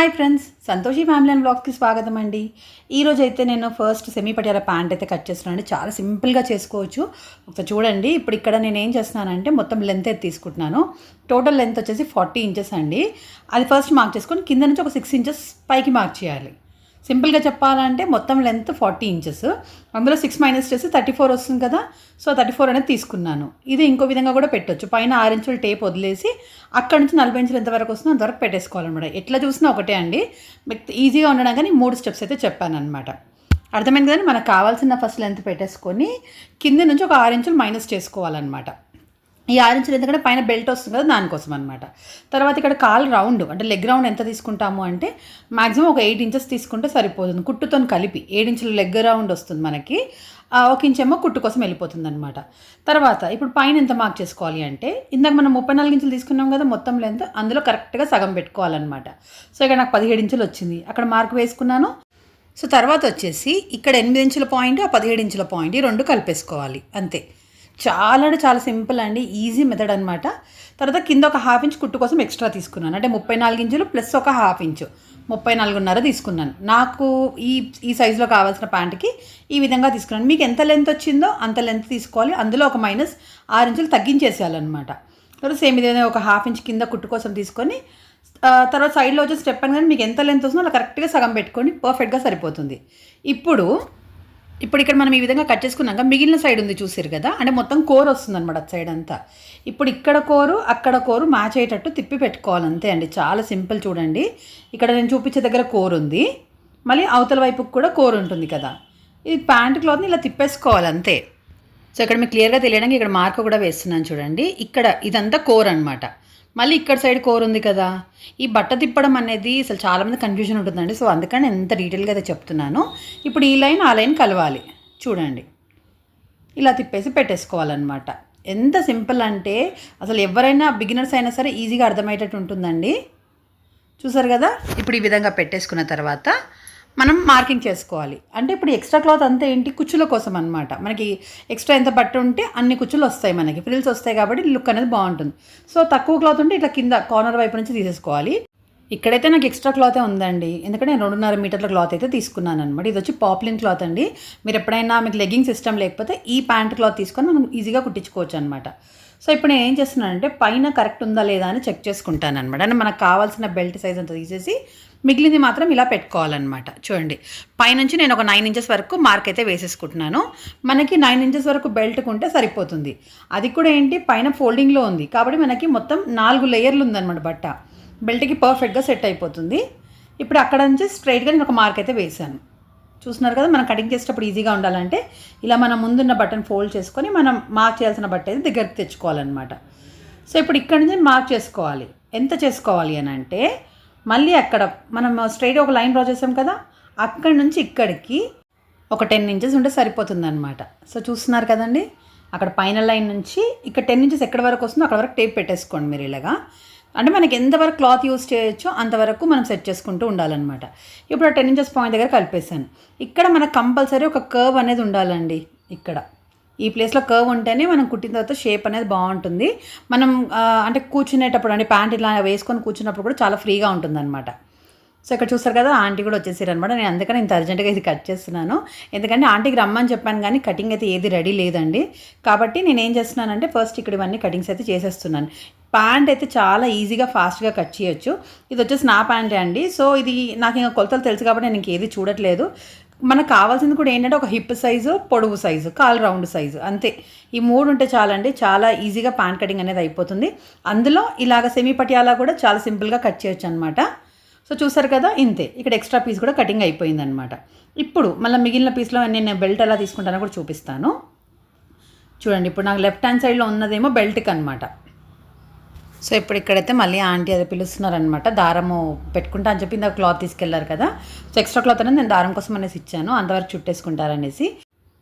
Hi friends Santoshi family and బ్లాగ్స్కి స్వాగతం అండి. ఈరోజు అయితే నేను ఫస్ట్ సెమీ పటియాల ప్యాంట్ అయితే కట్ చేస్తున్నాను చాలా సింపుల్గా చేసుకోవచ్చు. ఒకసారి చూడండి ఇప్పుడు ఇక్కడ నేను ఏం చేస్తున్నానంటే మొత్తం లెంత్ అయితే తీసుకుంటున్నాను. టోటల్ లెంత్ వచ్చేసి ఫార్టీ ఇంచెస్ అండి. అది ఫస్ట్ మార్క్ చేసుకొని కింద నుంచి ఒక సిక్స్ ఇంచెస్ పైకి మార్క్ చేయాలి. సింపుల్గా చెప్పాలంటే మొత్తం లెంత్ ఫార్టీ ఇంచెస్ అందులో సిక్స్ మైనస్ చేసి థర్టీ ఫోర్ వస్తుంది కదా? సో థర్టీ ఫోర్ అనేది తీసుకున్నాను. ఇది ఇంకో విధంగా కూడా పెట్టొచ్చు. పైన ఆరు ఇంచుల టేప్ వదిలేసి అక్కడ నుంచి నలభై ఇంచులు ఎంతవరకు వస్తుందో అంతవరకు పెట్టేసుకోవాలన్నమాట. ఎట్లా చూసినా ఒకటే అండి. ఈజీగా ఉండడం కానీ మూడు స్టెప్స్ అయితే చెప్పాను అనమాట అర్థమైంది కానీ మనకు కావాల్సిన ఫస్ట్ లెంత్ పెట్టేసుకొని కింద నుంచి ఒక ఆరు ఇంచులు మైనస్ చేసుకోవాలన్నమాట. ఈ ఆరు ఇంచులు ఎందుకంటే పైన బెల్ట్ వస్తుంది కదా దానికోసం అనమాట తర్వాత ఇక్కడ కాల్ రౌండ్ అంటే లెగ్ రౌండ్ ఎంత తీసుకుంటాము అంటే మాక్సిమం ఒక ఎయిట్ ఇంచెస్ తీసుకుంటే సరిపోతుంది. కుట్టుతో కలిపి ఏడు ఇంచుల లెగ్ రౌండ్ వస్తుంది మనకి. ఆ, ఒక ఇంచేమో కుట్టు కోసం వెళ్ళిపోతుంది అనమాట తర్వాత ఇప్పుడు పైన ఎంత మార్క్ చేసుకోవాలి అంటే ఇందాక మనం ముప్పై నాలుగు ఇంచులు తీసుకున్నాం కదా మొత్తం లెంత్ అందులో కరెక్ట్గా సగం పెట్టుకోవాలన్నమాట. సో ఇక్కడ నాకు పదిహేడు ఇంచులు వచ్చింది. అక్కడ మార్క్ వేసుకున్నాను. సో తర్వాత వచ్చేసి ఇక్కడ ఎనిమిది ఇంచుల పాయింట్ ఆ పదిహేడు ఇంచుల పాయింట్ ఈ రెండు కలిపేసుకోవాలి. అంతే. చాలా అంటే చాలా సింపుల్ అండి ఈజీ మెథడ్ అనమాట తర్వాత కింద ఒక హాఫ్ ఇంచ్ కుట్టు కోసం ఎక్స్ట్రా తీసుకున్నాను. అంటే ముప్పై నాలుగు ఇంచులు ప్లస్ ఒక హాఫ్ ఇంచు. ముప్పై నాలుగున్నర తీసుకున్నాను. నాకు ఈ ఈ సైజులో కావాల్సిన ప్యాంట్కి ఈ విధంగా తీసుకున్నాను. మీకు ఎంత లెంత్ వచ్చిందో అంత లెంత్ తీసుకోవాలి. అందులో ఒక మైనస్ ఆరు ఇంచులు తగ్గించేసేయాలన్నమాట. తర్వాత సేమ్ ఇదే ఒక హాఫ్ ఇంచ్ కింద కుట్టు కోసం తీసుకొని తర్వాత సైడ్లో వచ్చి స్టెప్ అని కానీ మీకు ఎంత లెంత్ వస్తుందో అలా కరెక్ట్గా సగం పెట్టుకొని పర్ఫెక్ట్గా సరిపోతుంది. ఇప్పుడు ఇప్పుడు ఇక్కడ మనం ఈ విధంగా కట్ చేసుకున్నాక మిగిలిన సైడ్ ఉంది చూసారు కదా? అంటే మొత్తం కోర్ వస్తుంది అనమాట అటు సైడ్ అంతా. ఇప్పుడు ఇక్కడ కోరు అక్కడ కోరు మ్యాచ్ అయ్యేటట్టు తిప్పి పెట్టుకోవాలి అంతే అండి. చాలా సింపుల్ చూడండి. ఇక్కడ నేను చూపించే దగ్గర కోర్ ఉంది. మళ్ళీ అవతల వైపుకి కూడా కోర్ ఉంటుంది కదా. ఈ ప్యాంట్ క్లాత్ని ఇలా తిప్పేసుకోవాలి అంతే సో ఇక్కడ మీకు క్లియర్గా తెలియడానికి ఇక్కడ మార్క్ కూడా వేస్తున్నాను చూడండి. ఇక్కడ ఇదంతా కోర్ అనమాట మళ్ళీ ఇక్కడ సైడ్ కోర్ ఉంది కదా. ఈ బట్ట తిప్పడం అనేది అసలు చాలామంది కన్ఫ్యూజన్ ఉంటుందండి. సో అందుకని ఎంత డీటెయిల్గా అయితే చెప్తున్నాను. ఇప్పుడు ఈ లైన్ ఆ లైన్ కలవాలి. చూడండి. ఇలా తిప్పేసి పెట్టేసుకోవాలన్నమాట. ఎంత సింపుల్ అంటే అసలు ఎవరైనా బిగినర్స్ అయినా సరే ఈజీగా అర్థమయ్యేటట్టు ఉంటుందండి. చూసారు కదా? ఇప్పుడు ఈ విధంగా పెట్టేసుకున్న తర్వాత మనం మార్కింగ్ చేసుకోవాలి. అంటే ఇప్పుడు ఎక్స్ట్రా క్లాత్ అంతా ఏంటి? కుచ్చుల కోసం అనమాట మనకి ఎక్స్ట్రా ఎంత బట్ట ఉంటే అన్ని కుచ్చులు వస్తాయి మనకి. ఫ్రిల్స్ వస్తాయి కాబట్టి లుక్ అనేది బాగుంటుంది. సో తక్కువ క్లాత్ ఉంటే ఇట్లా కింద కార్నర్ వైపు నుంచి తీసేసుకోవాలి. ఇక్కడైతే నాకు ఎక్స్ట్రా క్లాతే ఉందండి. ఎందుకంటే నేను రెండున్నర మీటర్ల క్లాత్ అయితే తీసుకున్నాను అనమాట ఇది వచ్చి పాప్లిన్ క్లాత్ అండి. మీరు ఎప్పుడైనా మీకు లెగ్గింగ్ సిస్టమ్ లేకపోతే ఈ ప్యాంట్ క్లాత్ తీసుకొని మనం ఈజీగా కుట్టించుకోవచ్చు అనమాట సో ఇప్పుడు నేను ఏం చేస్తున్నానంటే పైన కరెక్ట్ ఉందా లేదా అని చెక్ చేసుకుంటాను అనమాట అంటే మనకు కావాల్సిన బెల్ట్ సైజ్ అంతా తీసేసి మిగిలింది మాత్రం ఇలా పెట్టుకోవాలన్నమాట. చూడండి. పైనుంచి నేను ఒక నైన్ ఇంచెస్ వరకు మార్క్ అయితే వేసేసుకుంటున్నాను. మనకి నైన్ ఇంచెస్ వరకు బెల్ట్ ఉంటే సరిపోతుంది. అది కూడా ఏంటి? పైన ఫోల్డింగ్లో ఉంది. కాబట్టి మనకి మొత్తం నాలుగు లేయర్లు ఉందన్నమాట బట్ట. బెల్ట్కి పర్ఫెక్ట్గా సెట్ అయిపోతుంది. ఇప్పుడు అక్కడ నుంచి స్ట్రైట్గా నేను ఒక మార్క్ అయితే వేశాను. చూస్తున్నారు కదా మనం కటింగ్ చేసేటప్పుడు ఈజీగా ఉండాలంటే ఇలా మనం ముందున్న బటన్ ఫోల్డ్ చేసుకొని మనం మార్క్ చేయాల్సిన బట్ట అయితే దగ్గరికి తెచ్చుకోవాలన్నమాట. సో ఇప్పుడు ఇక్కడ నుంచి మార్క్ చేసుకోవాలి. ఎంత చేసుకోవాలి అని అంటే మళ్ళీ అక్కడ మనం స్ట్రైట్ ఒక లైన్ డ్రా చేసాం కదా అక్కడి నుంచి ఇక్కడికి ఒక టెన్ ఇంచెస్ ఉంటే సరిపోతుందన్నమాట. సో చూస్తున్నారు కదండి అక్కడ పైన లైన్ నుంచి ఇక్కడ టెన్ ఇంచెస్ ఎక్కడి వరకు వస్తుందో అక్కడ వరకు టేప్ పెట్టేసుకోండి మీరు ఇలాగా. అంటే మనకి ఎంతవరకు క్లాత్ యూస్ చేయొచ్చో అంతవరకు మనం సెట్ చేసుకుంటూ ఉండాలన్నమాట. ఇప్పుడు ఆ టెన్ ఇంచెస్ పాయింట్ దగ్గర కలిపేసాను ఇక్కడ మనకు కంపల్సరీ ఒక కర్వ్ అనేది ఉండాలండి ఇక్కడ. ఈ ప్లేస్లో కర్వ్ ఉంటేనే మనం కుట్టిన తర్వాత షేప్ అనేది బాగుంటుంది. మనం అంటే కూర్చునేటప్పుడు అంటే ప్యాంట్ ఇలా వేసుకొని కూర్చున్నప్పుడు కూడా చాలా ఫ్రీగా ఉంటుందన్నమాట. సో ఇక్కడ చూస్తారు కదా ఆంటీ కూడా వచ్చేసారు అనమాట నేను అందుకని ఇంత అర్జెంటుగా ఇది కట్ చేస్తున్నాను. ఎందుకంటే ఆంటీకి రమ్మని చెప్పాను కానీ కటింగ్ అయితే ఏది రెడీ లేదండి. కాబట్టి నేను ఏం చేస్తున్నానంటే ఫస్ట్ ఇక్కడ ఇవన్నీ కటింగ్స్ అయితే చేసేస్తున్నాను. ప్యాంట్ అయితే చాలా ఈజీగా ఫాస్ట్గా కట్ చేయొచ్చు. ఇది వచ్చేసి నా ప్యాంటే అండి. సో ఇది నాకు ఇంకా కొలతలు తెలుసు కాబట్టి నేను ఇంకేది చూడట్లేదు. మనకు కావాల్సింది కూడా ఏంటంటే ఒక హిప్ సైజు పొడవు సైజు కాల్ రౌండ్ సైజు అంతే. ఈ మూడు ఉంటే చాలండి. చాలా ఈజీగా ప్యాంట్ కటింగ్ అనేది అయిపోతుంది. అందులో ఇలాగ సెమీ పటియాలా కూడా చాలా సింపుల్గా కట్ చేయొచ్చు అనమాట సో చూసారు కదా ఇంతే. ఇక్కడ ఎక్స్ట్రా పీస్ కూడా కటింగ్ అయిపోయింది అనమాట ఇప్పుడు మళ్ళీ మిగిలిన పీస్లో నేను బెల్ట్ ఎలా తీసుకుంటానో కూడా చూపిస్తాను. చూడండి ఇప్పుడు నాకు లెఫ్ట్ హ్యాండ్ సైడ్లో ఉన్నదేమో బెల్ట్కి అనమాట సో ఇప్పుడు ఇక్కడైతే మళ్ళీ ఆంటీ అది పిలుస్తున్నారనమాట దారము పెట్టుకుంటా అని చెప్పి ఇందాక క్లాత్ తీసుకెళ్ళారు కదా. సో ఎక్స్ట్రా క్లాత్ అనేది నేను దారం కోసం అనేసి ఇచ్చాను. అంతవరకు చుట్టేసుకుంటారనేసి.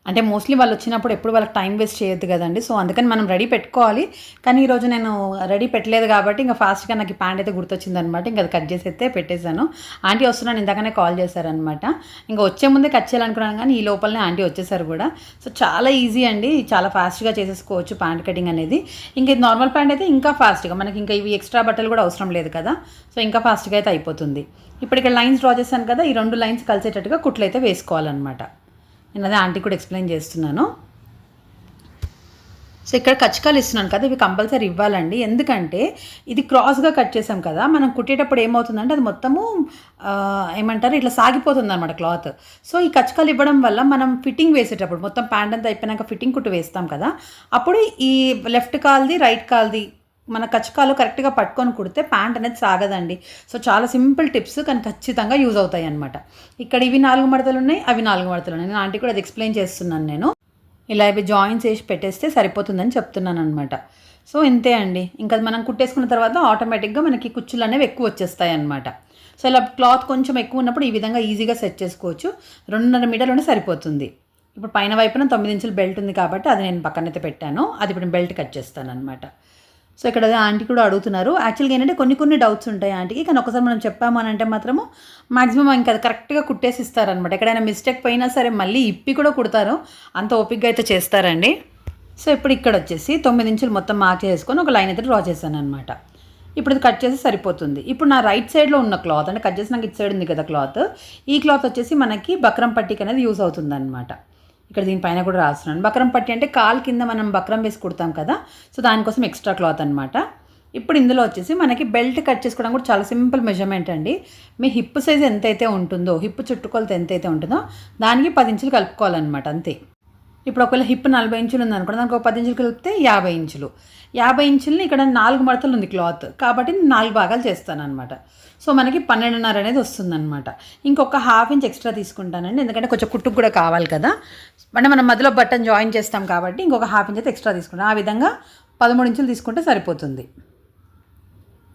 అంటే మోస్ట్లీ వాళ్ళు వచ్చినప్పుడు ఎప్పుడు వాళ్ళకి టైం వేస్ట్ చేయొద్దు కదండి. సో అందుకని మనం రెడీ పెట్టుకోవాలి. కానీ ఈరోజు నేను రెడీ పెట్టలేదు కాబట్టి ఇంకా ఫాస్ట్గా నాకు ఈ ప్యాంట్ అయితే గుర్తొచ్చింది అనమాట ఇంకా అది కట్ చేసి అయితే పెట్టేశాను. ఆంటీ వస్తున్నాను ఇందాకనే కాల్ చేశారనమాట. ఇంకా వచ్చే ముందే కట్ చేయాలనుకున్నాను కానీ ఈ లోపలనే ఆంటీ వచ్చేసారు కూడా. సో చాలా ఈజీ అండి. చాలా ఫాస్ట్గా చేసేసుకోవచ్చు ప్యాంట్ కటింగ్ అనేది. ఇంకా ఇది నార్మల్ ప్యాంట్ అయితే ఇంకా ఫాస్ట్గా మనకి ఇంకా ఇవి ఎక్స్ట్రా బట్టలు కూడా అవసరం లేదు కదా. సో ఇంకా ఫాస్ట్గా అయితే అయిపోతుంది. ఇప్పుడు ఇక్కడ లైన్స్ డ్రా చేశాను కదా. ఈ రెండు లైన్స్ కలిసేటట్టుగా కుట్లు అయితే వేసుకోవాలన్నమాట. నేను అదే ఆంటీ కూడా ఎక్స్ప్లెయిన్ చేస్తున్నాను. సో ఇక్కడ కచ్చకాలు ఇస్తున్నాను కదా ఇవి కంపల్సరీ ఇవ్వాలండి. ఎందుకంటే ఇది క్రాస్గా కట్ చేసాం కదా మనం కుట్టేటప్పుడు ఏమవుతుందంటే అది మొత్తము ఏమంటారు ఇట్లా సాగిపోతుంది అనమాట క్లాత్ సో ఈ కచ్చకాలు ఇవ్వడం వల్ల మనం ఫిట్టింగ్ వేసేటప్పుడు మొత్తం ప్యాంట్ అంతా అయిపోయినాక ఫిట్టింగ్ కుట్టు వేస్తాం కదా అప్పుడు ఈ లెఫ్ట్ కాల్ది రైట్ కాల్ది మన కచ్చకాలు కరెక్ట్గా పట్టుకొని కుడితే ప్యాంట్ అనేది సాగదండి. సో చాలా సింపుల్ టిప్స్ కానీ ఖచ్చితంగా యూజ్ అవుతాయి అనమాట ఇక్కడ ఇవి నాలుగు మడతలు ఉన్నాయి అవి నాలుగు మడతలు ఉన్నాయి. నేను ఆంటీ కూడా అది ఎక్స్ప్లెయిన్ చేస్తున్నాను నేను. ఇలా ఇవి జాయిన్స్ వేసి పెట్టేస్తే సరిపోతుందని చెప్తున్నాను అనమాట సో ఇంతే అండి. ఇంకా అది మనం కుట్టేసుకున్న తర్వాత ఆటోమేటిక్గా మనకి కుచ్చులు అనేవి ఎక్కువ వచ్చేస్తాయి అనమాట సో ఇలా క్లాత్ కొంచెం ఎక్కువ ఉన్నప్పుడు ఈ విధంగా ఈజీగా సెట్ చేసుకోవచ్చు. రెండున్నర మీటర్లోనే సరిపోతుంది. ఇప్పుడు పైన వైపున తొమ్మిది ఇంచుల బెల్ట్ ఉంది కాబట్టి అది నేను పక్కనైతే పెట్టాను. అది ఇప్పుడు బెల్ట్ కట్ చేస్తాను అనమాట సో ఇక్కడ అదే ఆంటీ కూడా అడుగుతున్నారు. యాక్చువల్గా ఏంటంటే కొన్ని కొన్ని డౌట్స్ ఉంటాయి ఆంటీకి కానీ ఒకసారి మనం చెప్పాము అని అంటే మాత్రము మాక్సిమం ఇంకా అది కరెక్ట్గా కుట్టేసి ఇస్తారనమాట ఎక్కడైనా మిస్టేక్ పోయినా సరే మళ్ళీ ఇప్పి కూడా కుడతారు. అంత ఓపిక్గా అయితే చేస్తారండి. సో ఇప్పుడు ఇక్కడ వచ్చేసి తొమ్మిది ఇంచులు మొత్తం మార్క్ చేసుకొని ఒక లైన్ అయితే డ్రా చేశాను అనమాట ఇప్పుడు ఇది కట్ చేసి సరిపోతుంది. ఇప్పుడు నా రైట్ సైడ్లో ఉన్న క్లాత్ అంటే కట్ చేసి నాకు ఇటు సైడ్ ఉంది కదా క్లాత్ ఈ క్లాత్ వచ్చేసి మనకి బక్రం పట్టిక అనేది యూస్ అవుతుంది అనమాట ఇక్కడ దీనిపైన కూడా రాస్తున్నాను. బక్రం పట్టి అంటే కాలు కింద మనం బక్రం వేసి కుడతాం కదా సో దానికోసం ఎక్స్ట్రా క్లాత్ అనమాట ఇప్పుడు ఇందులో వచ్చేసి మనకి బెల్ట్ కట్ చేసుకోవడం కూడా చాలా సింపుల్ మెజర్మెంట్ అండి. మీ హిప్ సైజ్ ఎంతైతే ఉంటుందో హిప్ చుట్టుకొలత ఎంతైతే ఉంటుందో దానికి పది ఇంచులు కలుపుకోవాలన్నమాట అంతే. ఇప్పుడు ఒకవేళ హిప్ నలభై ఇంచులు ఉంది అనుకోండి దానికి ఒక పది ఇంచులు కలిపితే యాభై ఇంచులు. యాభై ఇంచులని ఇక్కడ నాలుగు మడతలు ఉంది క్లాత్. కాబట్టి నాలుగు భాగాలు చేస్తాను అనమాట సో మనకి పన్నెండున్నర అనేది వస్తుందన్నమాట. ఇంకొక హాఫ్ ఇంచ్ ఎక్స్ట్రా తీసుకుంటానండి. ఎందుకంటే కొంచెం కుట్టుకు కూడా కావాలి కదా. అంటే మనం మధ్యలో బటన్ జాయిన్ చేస్తాం కాబట్టి ఇంకొక హాఫ్ ఇంచ్ అయితే ఎక్స్ట్రా తీసుకుంటాం ఆ విధంగా పదమూడు ఇంచులు తీసుకుంటే సరిపోతుంది.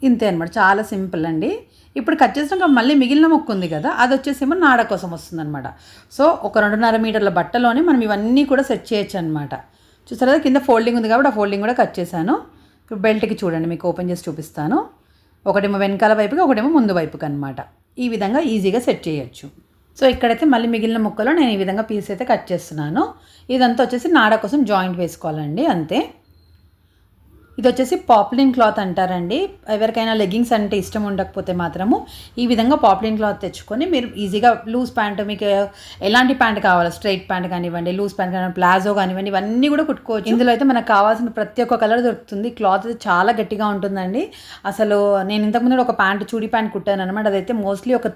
ఇంతే అనమాట చాలా సింపుల్ అండి. ఇప్పుడు కట్ చేసినాక మళ్ళీ మిగిలిన మొక్క ఉంది కదా అది వచ్చేసేమో నాడ కోసం వస్తుందన్నమాట. సో ఒక రెండున్నర మీటర్ల బట్టలోనే మనం ఇవన్నీ కూడా సెట్ చేయొచ్చు అనమాట చూసారా కింద ఫోల్డింగ్ ఉంది కాబట్టి ఆ ఫోల్డింగ్ కూడా కట్ చేశాను. ఇప్పుడు బెల్ట్కి చూడండి మీకు ఓపెన్ చేసి చూపిస్తాను. ఒకటేమో వెనకాల వైపుకి ఒకటేమో ముందు వైపుకి అనమాట ఈ విధంగా ఈజీగా సెట్ చేయొచ్చు. సో ఇక్కడైతే మళ్ళీ మిగిలిన ముక్కలో నేను ఈ విధంగా పీస్ అయితే కట్ చేస్తున్నాను. ఇదంతా వచ్చేసి నాడ కోసం జాయింట్ వేసుకోవాలండి అంతే. ఇది వచ్చేసి పాప్లిన్ క్లాత్ అంటారండి. ఎవరికైనా లెగ్గింగ్స్ అంటే ఇష్టం ఉండకపోతే మాత్రము ఈ విధంగా పాప్లిన్ క్లాత్ తెచ్చుకొని మీరు ఈజీగా లూజ్ ప్యాంట్ మీకు ఎలాంటి ప్యాంట్ కావాలి స్ట్రైట్ ప్యాంట్ కానివ్వండి లూజ్ ప్యాంట్ కానివ్వండి ప్లాజో కానివ్వండి ఇవన్నీ కూడా కుట్టుకోవచ్చు. ఇందులో అయితే మనకు కావాల్సిన ప్రతి ఒక్క కలర్ దొరుకుతుంది. క్లాత్ అయితే చాలా గట్టిగా ఉంటుందండి. అసలు నేను ఇంతకుముందు ముందు ఒక ప్యాంట్ చూడి ప్యాంట్ కుట్టాను అనమాట అదైతే మోస్ట్లీ ఒక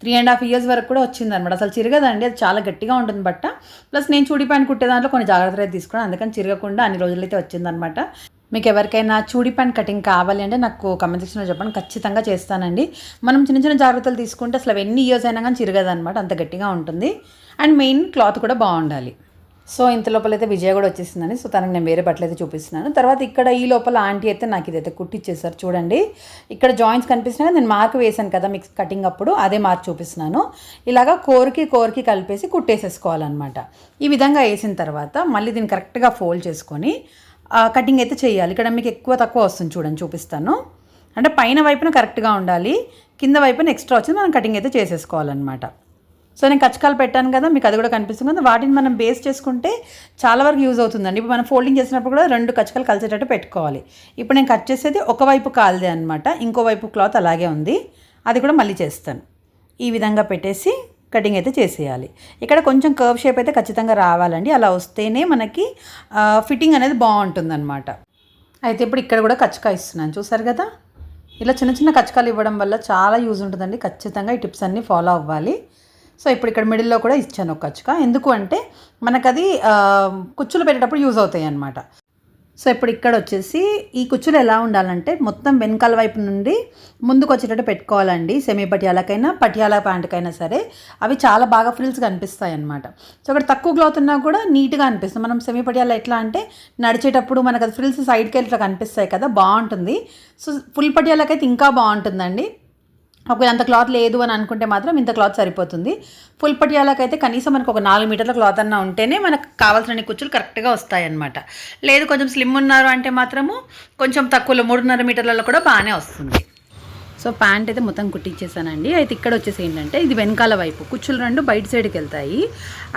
త్రీ అండ్ హాఫ్ ఇయర్స్ వరకు కూడా వచ్చింది అనమాట అసలు చిరగదండి అది చాలా గట్టిగా ఉంటుంది బట్ట. ప్లస్ నేను చూడి ప్యాంట్ కుట్టే దాంట్లో కొన్ని జాగ్రత్తలు అయితే తీసుకున్నాను. అందుకని చిరగకుండా అన్ని రోజులైతే వచ్చిందనమాట మీకు ఎవరికైనా చూడి ప్యాంట్ కటింగ్ కావాలి అంటే నాకు కమెంట్ సెక్షన్లో చెప్పండి. ఖచ్చితంగా చేస్తానండి. మనం చిన్న చిన్న జాగ్రత్తలు తీసుకుంటే అసలు ఎన్ని ఇయర్స్ అయినా కానీ చిరగదనమాట అంత గట్టిగా ఉంటుంది. అండ్ మెయిన్ క్లాత్ కూడా బాగుండాలి. సో ఇంత లోపల అయితే విజయ కూడా వచ్చేసిందని సో తనకి నేను వేరే బట్టలు అయితే చూపిస్తున్నాను. తర్వాత ఇక్కడ ఈ లోపల ఆంటీ అయితే నాకు ఇదైతే కుట్టిచ్చేసారు చూడండి. ఇక్కడ జాయింట్స్ కనిపిస్తున్నాయి నేను మార్క్ వేసాను కదా మిక్స్ కటింగ్ అప్పుడు. అదే మార్క్ చూపిస్తున్నాను. ఇలాగా కోరికి కోరికి కలిపేసి కుట్టేసేసుకోవాలన్నమాట. ఈ విధంగా వేసిన తర్వాత మళ్ళీ దీన్ని కరెక్ట్గా ఫోల్డ్ చేసుకొని కటింగ్ అయితే చేయాలి. ఇక్కడ మీకు ఎక్కువ తక్కువ వస్తుంది చూడండి చూపిస్తాను. అంటే పైన వైపున కరెక్ట్గా ఉండాలి. కింద వైపున ఎక్స్ట్రా వచ్చింది మనం కటింగ్ అయితే చేసేసుకోవాలన్నమాట. సో నేను కచ్చకాలు పెట్టాను కదా మీకు అది కూడా కనిపిస్తుంది కదా. వాటిని మనం బేస్ చేసుకుంటే చాలా వరకు యూజ్ అవుతుందండి. ఇప్పుడు మనం ఫోల్డింగ్ చేసినప్పుడు కూడా రెండు కచ్చకాలు కలిసేటట్టు పెట్టుకోవాలి. ఇప్పుడు నేను కట్ చేసేది ఒకవైపు కాలదే అనమాట ఇంకోవైపు క్లాత్ అలాగే ఉంది. అది కూడా మళ్ళీ చేస్తాను. ఈ విధంగా పెట్టేసి కటింగ్ అయితే చేసేయాలి. ఇక్కడ కొంచెం కర్వ్ షేప్ అయితే ఖచ్చితంగా రావాలండి. అలా వస్తేనే మనకి ఫిట్టింగ్ అనేది బాగుంటుందన్నమాట. అయితే ఇప్పుడు ఇక్కడ కూడా కచ్చకాయ ఇస్తున్నాను. చూసారు కదా? ఇలా చిన్న చిన్న కచ్చకాలు ఇవ్వడం వల్ల చాలా యూజ్ ఉంటుందండి. ఖచ్చితంగా ఈ టిప్స్ అన్నీ ఫాలో అవ్వాలి. సో ఇప్పుడు ఇక్కడ మిడిల్లో కూడా ఇచ్చాను ఒక కచ్చక ఎందుకు అంటే మనకు అది కుచ్చులు పెట్టేటప్పుడు యూజ్ అవుతాయి అన్నమాట సో ఇప్పుడు ఇక్కడ వచ్చేసి ఈ కుచ్చులు ఎలా ఉండాలంటే మొత్తం వెనకాల వైపు నుండి ముందుకు వచ్చేటట్టు పెట్టుకోవాలండి. సెమీ పటియాలకైనా పటియాల ప్యాంట్కైనా సరే. అవి చాలా బాగా ఫ్రిల్స్ కనిపిస్తాయి అనమాట సో ఇక్కడ తక్కువ క్లాత్ ఉన్నా కూడా నీట్గా అనిపిస్తుంది. మనం సెమీ పటియాలా ఎట్లా అంటే నడిచేటప్పుడు మనకు అది ఫ్రిల్స్ సైడ్కి వెళ్ళి కనిపిస్తాయి కదా బాగుంటుంది. సో ఫుల్ పటియాలకైతే ఇంకా బాగుంటుందండి. ఒకవేళ అంత క్లాత్ లేదు అని అనుకుంటే మాత్రం ఇంత క్లాత్ సరిపోతుంది. ఫుల్ పటియాలకైతే కనీసం మనకు ఒక నాలుగు మీటర్ల క్లాత్ అన్న ఉంటేనే మనకు కావాల్సిన కుచ్చులు కరెక్ట్గా వస్తాయన్నమాట. లేదు కొంచెం స్లిమ్ ఉన్నారు అంటే మాత్రము కొంచెం తక్కువలో మూడున్నర మీటర్లలో కూడా బాగానే వస్తుంది. సో ప్యాంట్ అయితే మొత్తం కుట్టించేసానండి అయితే ఇక్కడ వచ్చేసి ఏంటంటే ఇది వెనకాల వైపు. కుచ్చులు రెండు బయట సైడ్కి వెళ్తాయి.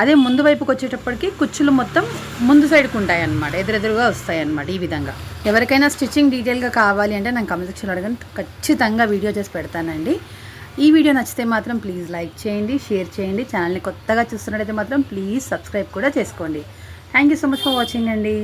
అదే ముందు వైపుకి వచ్చేటప్పటికి కుచ్చులు మొత్తం ముందు సైడ్కి ఉంటాయి అన్నమాట ఎదురెదురుగా వస్తాయి అనమాట ఈ విధంగా. ఎవరికైనా స్టిచ్చింగ్ డీటెయిల్గా కావాలి అంటే నాకు కమెంట్ సెక్షన్లో అడగని ఖచ్చితంగా వీడియో చేసి పెడతానండి. ఈ వీడియో నచ్చితే మాత్రం ప్లీజ్ లైక్ చేయండి షేర్ చేయండి. ఛానల్ని కొత్తగా చూస్తున్నట్టయితే మాత్రం ప్లీజ్ సబ్స్క్రైబ్ కూడా చేసుకోండి. Thank you so much for watching అండి.